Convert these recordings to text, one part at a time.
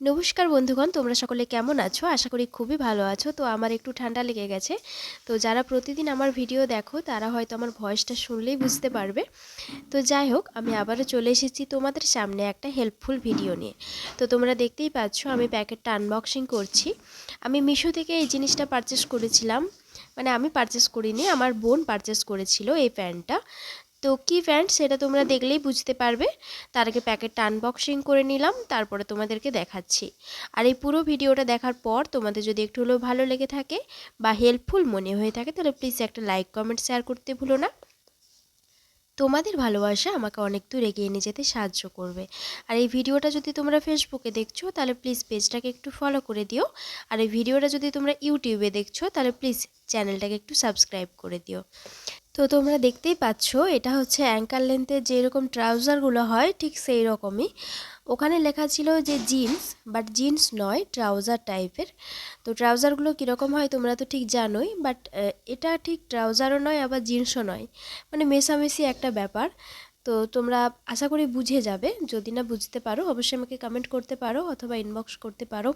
নমস্কার বন্ধুগণ, তোমরা সকলে কেমন আছো? আশা করি খুবই ভালো আছো। তো আমার একটু ঠান্ডা লেগে গেছে। তো যারা প্রতিদিন আমার ভিডিও দেখো, তারা হয়তো আমার ভয়েসটা শুনলেই বুঝতে পারবে। তো যাই হোক, আমি আবারও চলে এসেছি তোমাদের সামনে একটা হেল্পফুল ভিডিও নিয়ে। তো তোমরা দেখতেই পাচ্ছ, আমি প্যাকেটটা আনবক্সিং করছি। আমি মিশো থেকে এই জিনিসটা পারচেস করেছিলাম। মানে আমি পারচেস করিনি, আমার বোন পারচেস করেছিল এই প্যান্টটা তো কী প্যান্ট সেটা তোমরা দেখলেই বুঝতে পারবে। তার আগে প্যাকেটটা আনবক্সিং করে নিলাম, তারপরে তোমাদেরকে দেখাচ্ছি। আর এই পুরো ভিডিওটা দেখার পর তোমাদের যদি একটু হলেও ভালো লেগে থাকে বা হেল্পফুল মনে হয়ে থাকে, তাহলে প্লিজ একটা লাইক কমেন্ট শেয়ার করতে ভুলো না। তোমাদের ভালোবাসা আমাকে অনেক দূর এগিয়ে নিয়ে যেতে সাহায্য করবে। আর এই ভিডিওটা যদি তোমরা ফেসবুকে দেখছ, তাহলে প্লিজ পেজটাকে একটু ফলো করে দিও। আর এই ভিডিওটা যদি তোমরা ইউটিউবে দেখছ, তাহলে প্লিজ চ্যানেলটাকে একটু সাবস্ক্রাইব করে দিও। তো তোমরা দেখতেই পাচ্ছ, এটা হচ্ছে অ্যাঙ্কার লেন্থের যেরকম ট্রাউজারগুলো হয়, ঠিক সেই রকমই ওখানে লেখা ছিল যে জিন্স বাট জিন্স নয় ট্রাউজার টাইপের তো ট্রাউজারগুলো কীরকম হয় তোমরা তো ঠিক জানোই বাট এটা ঠিক ট্রাউজারও নয়, আবার জিন্সও নয়। মানে মেশামেশি একটা ব্যাপার। তো তোমরা আশা করি বুঝে যাবে। যদি না বুঝতে পারো, অবশ্যই আমাকে কমেন্ট করতে পারো অথবা ইনবক্স করতে পারো।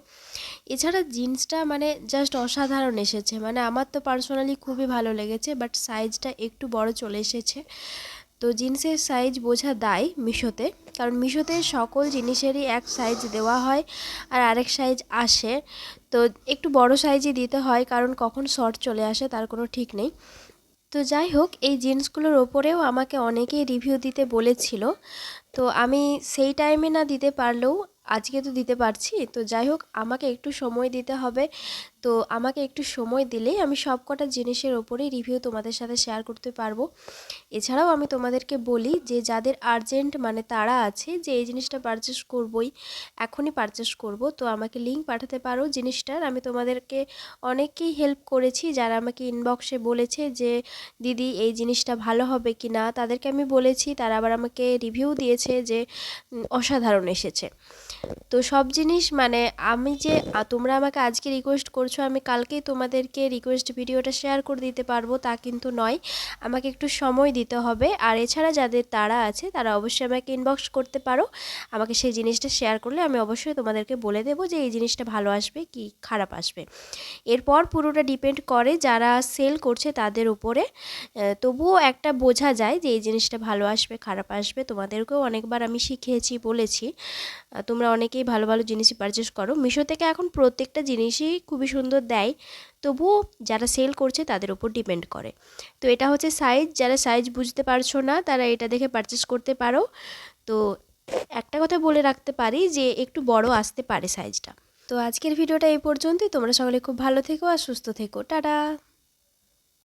এছাড়া জিন্সটা মানে জাস্ট অসাধারণ এসেছে। মানে আমার তো পার্সোনালি খুবই ভালো লেগেছে বাট সাইজটা একটু বড় চলে এসেছে। তো জিন্সের সাইজ বোঝা দায় মিশোতে। কারণ মিশোতে সকল জিনিসেরই এক সাইজ দেওয়া হয় আর আরেক সাইজ আসে। তো একটু বড় সাইজই দিতে হয়, কারণ কখন শর্ট চলে আসে তার কোনো ঠিক নেই। তো যাই হোক, এই জিন্সগুলোর ওপরেও আমাকে অনেকেই রিভিউ দিতে বলেছিল। তো আমি সেই টাইমে না দিতে পারলেও আজকে তো দিতে পারছি। তো যাই হোক, আমাকে একটু সময় দিতে হবে। তো আমাকে একটু সময় দিলেই আমি সব কটা জিনিসের ওপরেই রিভিউ তোমাদের সাথে শেয়ার করতে পারব। এছাড়াও আমি তোমাদেরকে বলি যে, যাদের আর্জেন্ট মানে তারা আছে যে, এই জিনিসটা পারচেস করবই, এখনই পারচেস করব। তো আমাকে লিঙ্ক পাঠাতে পারো জিনিসটার। আমি তোমাদেরকে অনেকেই হেল্প করেছি যারা আমাকে ইনবক্সে বলেছে যে, দিদি, এই জিনিসটা ভালো হবে কি না তাদেরকে আমি বলেছি। তারা আবার আমাকে রিভিউ দিয়েছে যে অসাধারণ এসেছে। তো সব জিনিস মানে আমি যে তোমরা আমাকে আজকে রিকোয়েস্ট করছ, আমি কালকেই তোমাদেরকে রিকোয়েস্ট ভিডিওটা শেয়ার করে দিতে পারব, তা কিন্তু নয়। আমাকে একটু সময় দিতে হবে। আর এছাড়া যাদের তারা আছে, তারা অবশ্যই আমাকে ইনবক্স করতে পারো। আমাকে সেই জিনিসটা শেয়ার করলে আমি অবশ্যই তোমাদেরকে বলে দেবো যে, এই জিনিসটা ভালো আসবে কি খারাপ আসবে। এরপর পুরোটা ডিপেন্ড করে যারা সেল করছে তাদের উপরে। তবুও একটা বোঝা যায় যে, এই জিনিসটা ভালো আসবে, খারাপ আসবে। তোমাদেরকেও অনেকবার আমি শিখিয়েছি, বলেছি। তোমরা অনেকেই ভালো ভালো জিনিসই পারচেস করো। মিশো থেকে এখন প্রত্যেকটা জিনিসই খুবই সুন্দর দেয়। তবুও যারা সেল করছে তাদের উপর ডিপেন্ড করে। তো এটা হচ্ছে সাইজ যারা সাইজ বুঝতে পারছ না, তারা এটা দেখে পারচেস করতে পারো। তো একটা কথা বলে রাখতে পারি যে, একটু বড় আসতে পারে সাইজটা তো আজকের ভিডিওটা এই পর্যন্তই। তোমরা সকলে খুব ভালো থেকো আর সুস্থ থেকো। টাটা!